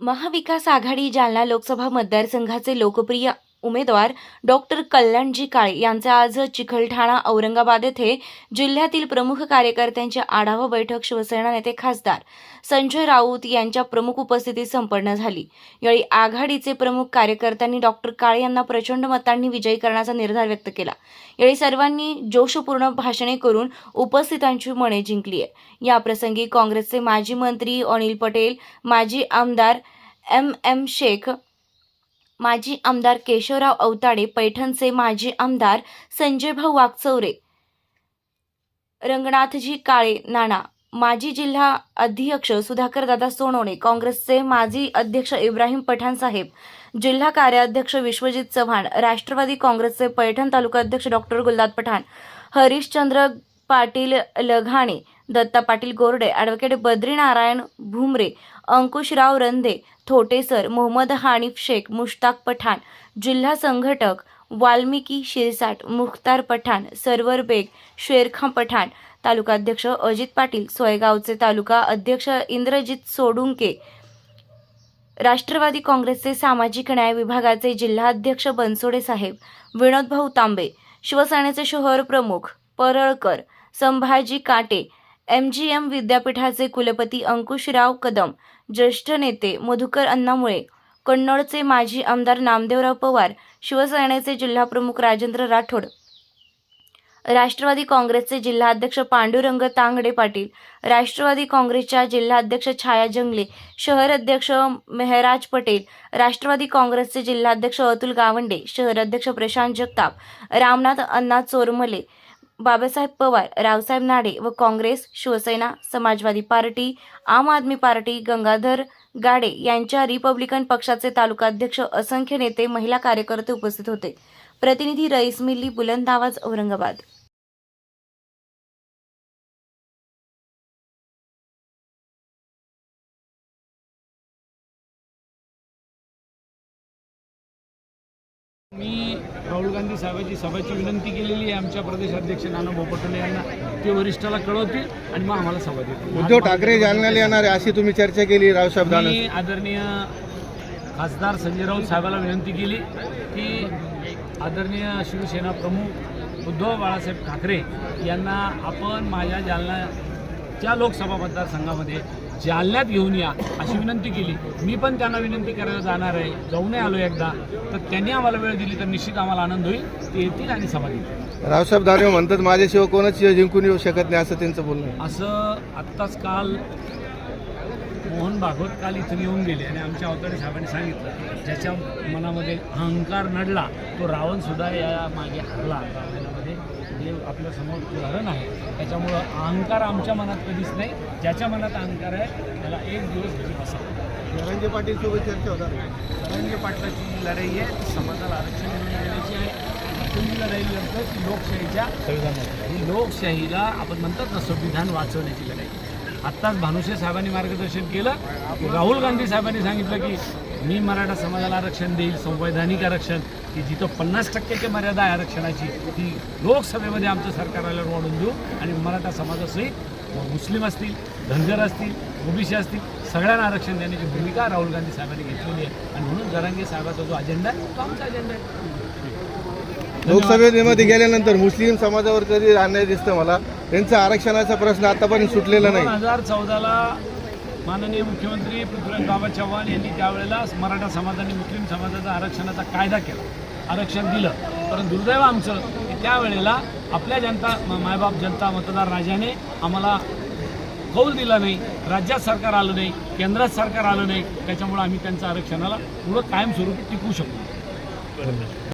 महाविकास आघाडी जालना लोकसभा मतदारसंघाचे लोकप्रिय उमेदवार डॉक्टर कल्याणजी काळे यांचा आज चिखलठाणा औरंगाबाद येथे जिल्ह्यातील प्रमुख कार्यकर्त्यांची आढावा बैठक शिवसेना नेते खासदार संजय राऊत यांच्या प्रमुख उपस्थितीत संपन्न झाली. यावेळी आघाडीचे प्रमुख कार्यकर्त्यांनी डॉक्टर काळे यांना प्रचंड मतांनी विजयी करण्याचा निर्धार व्यक्त केला. यावेळी सर्वांनी जोशपूर्ण भाषणे करून उपस्थितांची मने जिंकली आहे. याप्रसंगी काँग्रेसचे माजी मंत्री अनिल पटेल माजी आमदार एम एम शेख माजी आमदार केशवराव अवताडे पैठणचे माजी आमदार संजयभाऊ वाकचौरे रंगनाथजी काळे नाना माजी जिल्हा अध्यक्ष सुधाकर दादा सोनवणे काँग्रेसचे माजी अध्यक्ष इब्राहिम पठाण साहेब जिल्हा कार्याध्यक्ष विश्वजित चव्हाण राष्ट्रवादी काँग्रेसचे पैठण तालुका अध्यक्ष डॉक्टर गुलदाद पठाण हरिश्चंद्र पाटील लघाणे दत्ता पाटील गोरडे ॲडव्होकेट बद्रीनारायण भुमरे अंकुशराव रंधे थोटेसर मोहम्मद हानिफ शेख मुश्ताक पठाण जिल्हा संघटक वाल्मिकी शिरसाट मुख्तार पठाण सरवर बेग शेरखां पठाण तालुका अध्यक्ष अजित पाटील सोयगावचे तालुका अध्यक्ष इंद्रजित सोडुंके राष्ट्रवादी काँग्रेसचे सामाजिक न्याय विभागाचे जिल्हाध्यक्ष बनसोडे साहेब विनोदभाऊ तांबे शिवसेनेचे शहर प्रमुख परळकर संभाजी काटे एम जी एम विद्यापीठाचे कुलपती अंकुशराव कदम ज्येष्ठ नेते मधुकर अण्णामुळे कन्नडचे माजी आमदार नामदेवराव पवार शिवसेनेचे जिल्हाप्रमुख राजेंद्र राठोड राष्ट्रवादी काँग्रेसचे जिल्हाध्यक्ष पांडुरंग तांगडे पाटील राष्ट्रवादी काँग्रेसच्या जिल्हाध्यक्ष छाया जंगले शहर अध्यक्ष मेहराज पटेल राष्ट्रवादी काँग्रेसचे जिल्हाध्यक्ष अतुल गावंडे शहर अध्यक्ष प्रशांत जगताप रामनाथ अण्णा चोरमले बाबासाहेब पवार रावसाहेब नाडे व काँग्रेस शिवसेना समाजवादी पार्टी आम आदमी पार्टी गंगाधर गाडे यांच्या रिपब्लिकन पक्षाचे तालुकाध्यक्ष असंख्य नेते महिला कार्यकर्ते उपस्थित होते. प्रतिनिधी रईस मिल्ली बुलंद आवाज औरंगाबाद. मी राहुल गांधी साहेबांची सभेची विनंती केलेली आहे. आमच्या प्रदेश अध्यक्ष नाना पटोले यांना. ते वरिष्ठाला कळवतील आणि मग आम्हाला सभा देतील. उद्धव ठाकरे जालन्याला येणार आहे अशी तुम्ही चर्चा केली रावसाहेब दानवे. मी आदरणीय खासदार संजय राऊत साहेबाला विनंती केली की आदरणीय शिवसेना प्रमुख उद्धव बाळासाहेब ठाकरे यांना आपण माझ्या जालनाच्या लोकसभा मतदारसंघामध्ये जालन्यात घेऊन या अशी विनंती केली. मी पण त्यांना विनंती करायला जाणार आहे. जाऊनही आलो एकदा. तर त्यांनी आम्हाला वेळ दिली तर निश्चित आम्हाला आनंद होईल. ते येतील आणि सभा देतील रावसाहेब दानवे म्हणतात माझ्याशिवाय कोणच जिंकून येऊ शकत नाही असं त्यांचं बोलणं. असं आत्ताच काल मोहन भागवत काल इथून येऊन गेले आणि आमच्या अवताडे साहेबांनी सांगितलं ज्याच्या मनामध्ये अहंकार नडला तो रावण सुद्धा या मागे हरला. रामायणामध्ये जे आपल्यासमोर उदाहरण आहे. त्याच्यामुळं अहंकार आमच्या मनात कधीच नाही. ज्याच्या मनात अहंकार आहे त्याला एक दिवस घरी बसावं जरांगे पाटील सोबत चर्चा आहे. सरंगे पाटलाची लढाई आहे. ती समाजाला आरक्षण देण्याची आहे. तुम्ही लढाई लढतो ती लोकशाहीच्या ही लोकशाहीला आपण म्हणतात ना संविधान वाचवण्याची लढाई. आत्ताच भानुशे साहेबांनी मार्गदर्शन केलं. की राहुल गांधी साहेबांनी सांगितलं की मी मराठा समाजाला आरक्षण देईल संवैधानिक आरक्षण की जिथं पन्नास टक्क्याची मर्यादा आहे आरक्षणाची ती लोकसभेमध्ये आमचं सरकार आल्यावर वाढून देऊ. आणि मराठा समाजासहित मुस्लिम असतील धनगर असतील ओबीसी असतील सगळ्यांना आरक्षण देण्याची भूमिका राहुल गांधी साहेबांनी घेतलेली आहे. आणि म्हणून जरांगे साहेबाचा जो अजेंडा आहे तो आमचा अजेंडा आहे. लोकसभेमध्ये गेल्यानंतर मुस्लिम समाजावर तरी अन्याय दिसतं मला? त्यांचा आरक्षणाचा प्रश्न आतापर्यंत सुटलेला दोन नाही हजार चौदाला माननीय मुख्यमंत्री पृथ्वीराज बाबा चव्हाण यांनी त्यावेळेला मराठा समाजाने मुस्लिम समाजाचा आरक्षणाचा कायदा केला. आरक्षण दिलं. परंतु दुर्दैव आमचं की त्यावेळेला आपल्या जनता मायबाप जनता मतदार राजाने आम्हाला कौल दिला नाही राज्यात सरकार आलं नाही केंद्रात सरकार आलं नाही त्याच्यामुळे आम्ही त्यांच्या आरक्षणाला पुढं कायमस्वरूपी टिकवू शकतो